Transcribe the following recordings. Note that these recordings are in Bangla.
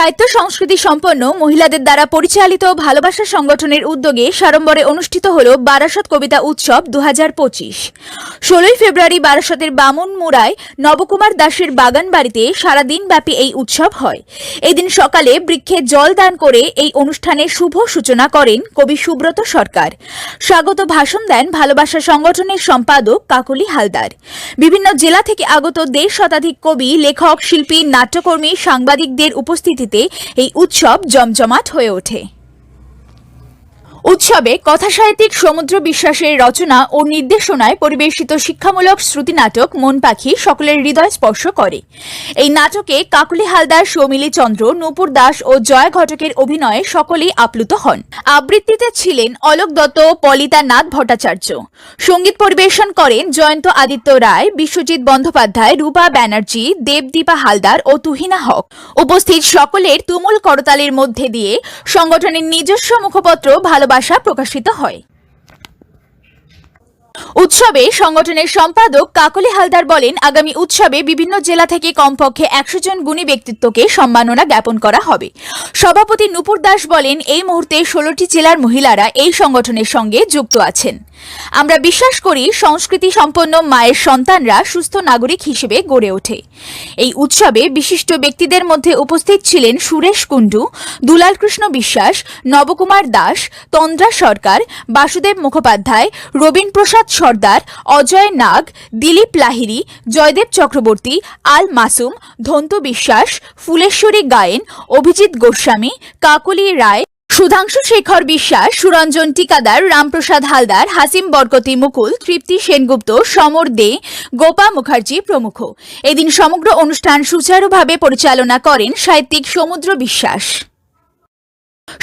সাহিত্য সংস্কৃতি সম্পন্ন মহিলাদের দ্বারা পরিচালিত ভালোবাসা সংগঠনের উদ্যোগে সাড়ম্বরে অনুষ্ঠিত হল বারাসত কবিতা উৎসব দু হাজার পঁচিশ। ষোলোই ফেব্রুয়ারি বারাসতের বামুন নবকুমার দাসের বাগান বাড়িতে সারাদিন ব্যাপী এই উৎসব হয়। এদিন সকালে বৃক্ষে জল দান করে এই অনুষ্ঠানের শুভ সূচনা করেন কবি সুব্রত সরকার। স্বাগত ভাষণ দেন ভালোবাসা সংগঠনের সম্পাদক কাকলি হালদার। বিভিন্ন জেলা থেকে আগত দেড় শতাধিক কবি, লেখক, শিল্পী, নাট্যকর্মী, সাংবাদিকদের উপস্থিতিতে এই উৎসব জমজমাট হয়ে ওঠে। উৎসবে কথাসাহিত্যিক সমুদ্র বিশ্বাসের রচনা ও নির্দেশনায় পরিবেশিত শিক্ষামূলক শ্রুতি নাটক মন পাখি সকলের হৃদয় স্পর্শ করে। এই নাটকে কাকুলি হালদার, সৌমিলি চন্দ্র, নূপুর দাস ও জয় ঘটকের অভিনয়ে সকলেই আপ্লুত হন। আবৃত্তিতে ছিলেন অলোক দত্ত, পলিতা নাথ ভট্টাচার্য। সংগীত পরিবেশন করেন জয়ন্ত আদিত্য রায়, বিশ্বজিৎ বন্দ্যোপাধ্যায়, রূপা ব্যানার্জি, দেবদীপা হালদার ও তুহিনা হক। উপস্থিত সকলের তুমুল করতালির মধ্যে দিয়ে সংগঠনের নিজস্ব মুখপত্র ভালোবাসা প্রকাশিত হয়। উৎসবে সংগঠনের সম্পাদক কাকলি হালদার বলেন, আগামী উৎসবে বিভিন্ন জেলা থেকে কমপক্ষে একশো জন গুণী ব্যক্তিত্বকে সম্মাননা জ্ঞাপন করা হবে। সভাপতি নুপুর দাস বলেন, এই মুহূর্তে ষোলোটি জেলার মহিলারা এই সংগঠনের সঙ্গে যুক্ত আছেন। আমরা বিশ্বাস করি সংস্কৃতি সম্পন্ন মায়ের সন্তানরা সুস্থ নাগরিক হিসেবে গড়ে ওঠে। এই উৎসবে বিশিষ্ট ব্যক্তিদের মধ্যে উপস্থিত ছিলেন সুরেশ কুণ্ডু দুলাল কৃষ্ণ বিশ্বাস, নবকুমার দাস, তন্দ্রা সরকার, বাসুদেব মুখোপাধ্যায় রবীন প্রসাদ সর্দার, অজয় নাগ, দিলীপ লাহিরি জয়দেব চক্রবর্তী, আল মাসুম, ধন্তু বিশ্বাস, ফুলেশ্বরী গায়েন, অভিজিৎ গোস্বামী, কাকলি রায় সুধাংশু শেখর বিশ্বাস সুরঞ্জন টিকাদার রামপ্রসাদ হালদার হাসিম বরকতি মুকুল তৃপ্তি সেনগুপ্ত সমর দে গোপা মুখার্জি প্রমুখ। এদিন সমগ্র অনুষ্ঠান সুচারুভাবে পরিচালনা করেন সাহিত্যিক সমুদ্র বিশ্বাস।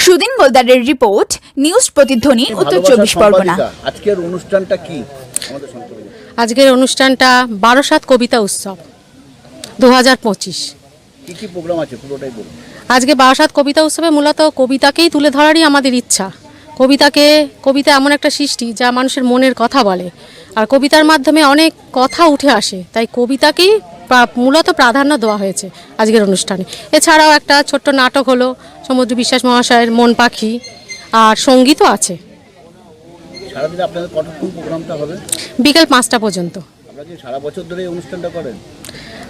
সুদিন গোলদারের রিপোর্ট নিউজ প্রতিধ্বনি উত্তর চব্বিশ পরগনা। আজকের অনুষ্ঠানটা কি? আমাদের আজকের অনুষ্ঠানটা বারোসাত কবিতা উৎসব দু হাজার পঁচিশ। কি কি প্রোগ্রাম আছে? পুরোটাই বলুন। আজকে বারোসাত কবিতা উৎসবে মূলত কবিতাকেই তুলে ধরারই আমাদের ইচ্ছা। কবিতাকে কবিতা এমন একটা সৃষ্টি যা মানুষের মনের কথা বলে। আর কবিতার মাধ্যমে অনেক কথা উঠে আসে তাই কবিতাকেই মূলত প্রাধান্য দেওয়া হয়েছে আজকের অনুষ্ঠানে। এছাড়াও একটা ছোট্ট নাটক হলো সমুদ্র বিশ্বাস মহাশয়ের মন পাখি আর সঙ্গীতও আছে। বিকেল পাঁচটা পর্যন্ত। সারা বছর ধরে অনুষ্ঠানটা করেন?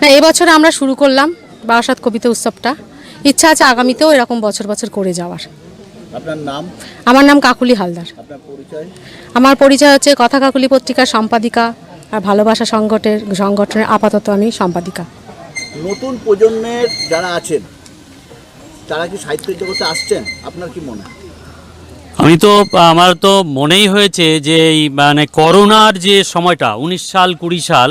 না এবছর আমরা শুরু করলাম। বারাসাত কবিতা উৎসবটা। ইচ্ছা আছে আগামীতেও এরকম বছর বছর করে যাওয়ার। আপনার নাম? আমার নাম কাকুলি হালদার। আপনার পরিচয়? আমার পরিচয় হচ্ছে কথা কাকুলি পত্রিকার সম্পাদিকা আর ভালোবাসা সংগঠনের সংগঠনের আপাতত আমি সম্পাদিকা। নতুন প্রজন্মের যারা আছেন তারা কি সাহিত্য জগতে আসছেন? আপনার কি মনে আমি তো আমার তো মনেই হয়েছে যে এই মানে করোনার যে সময়টা উনিশ সাল কুড়ি সাল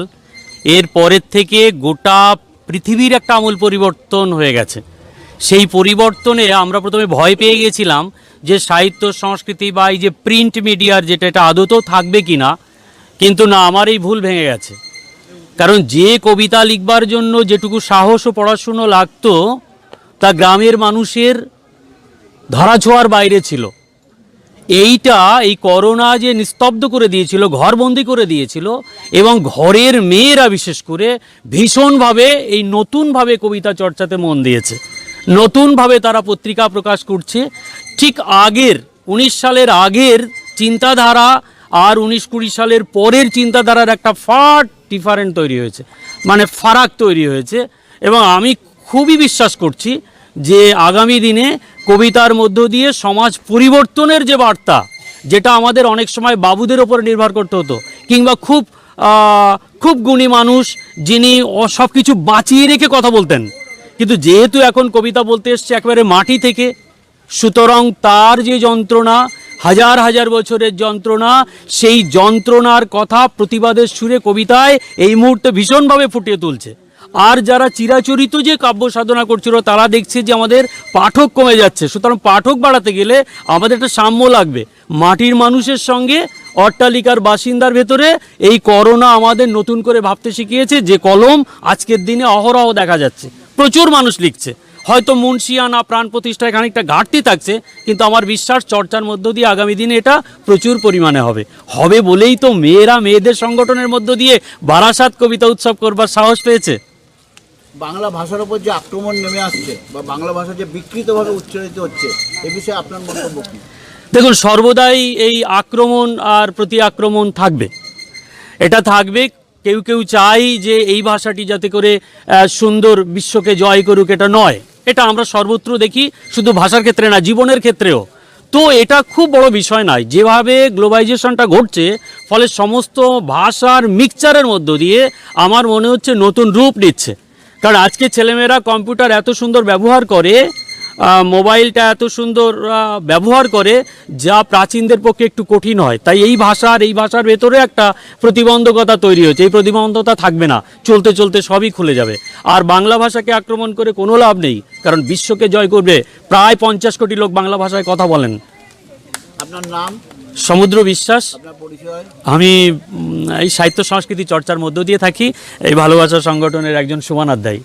এর পরের থেকে গোটা পৃথিবীর একটা আমূল পরিবর্তন হয়ে গেছে। সেই পরিবর্তনে আমরা প্রথমে ভয় পেয়ে গেছিলাম যে সাহিত্য, সংস্কৃতি বা এই যে প্রিন্ট মিডিয়ার যেটা, এটা আদতেও থাকবে কি না? কিন্তু না, আমার এই ভুল ভেঙে গেছে। কারণ যে কবিতা লিখবার জন্য যেটুকু সাহস ও পড়াশুনো লাগতো, তা গ্রামের মানুষের ধরাছোঁয়ার বাইরে ছিল। এইটা এই করোনা যে নিস্তব্ধ করে দিয়েছিল, ঘরবন্দি করে দিয়েছিল, এবং ঘরের মেয়েরা বিশেষ করে ভীষণভাবে এই নতুনভাবে কবিতা চর্চাতে মন দিয়েছে। নতুনভাবে তারা পত্রিকা প্রকাশ করছে। ঠিক আগের, উনিশ সালের আগের চিন্তাধারা আর উনিশ কুড়ি সালের পরের চিন্তাধারার একটা ফাট ডিফারেন্ট তৈরি হয়েছে মানে ফারাক তৈরি হয়েছে। এবং আমি খুবই বিশ্বাস করছি যে আগামী দিনে কবিতার মধ্য দিয়ে সমাজ পরিবর্তনের যে বার্তা, যেটা আমাদের অনেক সময় বাবুদের ওপর নির্ভর করতে হতো, কিংবা খুব খুব গুণী মানুষ যিনি সব কিছু বাঁচিয়ে রেখে কথা বলতেন। কিন্তু যেহেতু এখন কবিতা বলতে এসছে একেবারে মাটি থেকে, সুতরাং তার যে যন্ত্রণা, হাজার হাজার বছরের যন্ত্রণা, সেই যন্ত্রণার কথা প্রতিবাদের সুরে কবিতায় এই মুহূর্তে ভীষণভাবে ফুটিয়ে তুলছে। আর যারা চিরাচরিত যে কাব্য সাধনা করছিল, তারা দেখছে যে আমাদের পাঠক কমে যাচ্ছে। সুতরাং পাঠক বাড়াতে গেলে আমাদের একটা সাম্য লাগবে। মাটির মানুষের সঙ্গে অট্টালিকার বাসিন্দার ভেতরে এই করোনা আমাদের নতুন করে ভাবতে শিখিয়েছে যে কলম আজকের দিনে অহরহ দেখা যাচ্ছে। প্রচুর মানুষ লিখছে। হয়তো মুন্সিয়ানা প্রাণ প্রতিষ্ঠায় খানিকটা ঘাটতি থাকছে, কিন্তু আমার বিশ্বাস চর্চার মধ্য দিয়ে আগামী দিনে এটা প্রচুর পরিমাণে হবে। হবে বলেই তো মেয়েরা মেয়েদের সংগঠনের মধ্য দিয়ে বারাসাত কবিতা উৎসব করবার সাহস পেয়েছে। বাংলা ভাষার উপর যে আক্রমণ নেমে আসছে বা বাংলা ভাষা যে বিকৃতভাবে উচ্চারিত হচ্ছে, এ বিষয়ে আপনার মন্তব্য কি? দেখুন, সর্বদাই এই আক্রমণ আর প্রতি আক্রমণ থাকবে। এটা থাকবে, কেউ কেউ চাই যে এই ভাষাটি যাতে করে সুন্দর বিশ্বকে জয় করুক, এটা নয়। এটা আমরা সর্বত্র দেখি, শুধু ভাষার ক্ষেত্রে না, জীবনের ক্ষেত্রেও। তো এটা খুব বড় বিষয় নয়, যেভাবে গ্লোবাইজেশনটা ঘটছে, ফলে সমস্ত ভাষার মিক্সচারের মধ্য দিয়ে আমার মনে হচ্ছে নতুন রূপ নিচ্ছে। কারণ আজকে ছেলেমেয়েরা কম্পিউটার এত সুন্দর ব্যবহার করে মোবাইলটা এত সুন্দর ব্যবহার করে, যা প্রাচীনদের পক্ষে একটু কঠিন হয়। তাই এই ভাষার এই ভাষার ভেতরে একটা প্রতিবন্ধকতা তৈরি হয়েছে। এই প্রতিবন্ধকতা থাকবে না। চলতে চলতে সবই খুলে যাবে। আর বাংলা ভাষাকে আক্রমণ করে কোনো লাভ নেই। কারণ বিশ্বকে জয় করবে প্রায় পঞ্চাশ কোটি লোক বাংলা ভাষায় কথা বলেন। আপনার নাম? সমুদ্র বিশ্বাস। আমি এই সাহিত্য সংস্কৃতি চর্চার মধ্য দিয়ে থাকি। এই ভালোবাসা সংগঠনের একজন সুমান অধ্যায়ী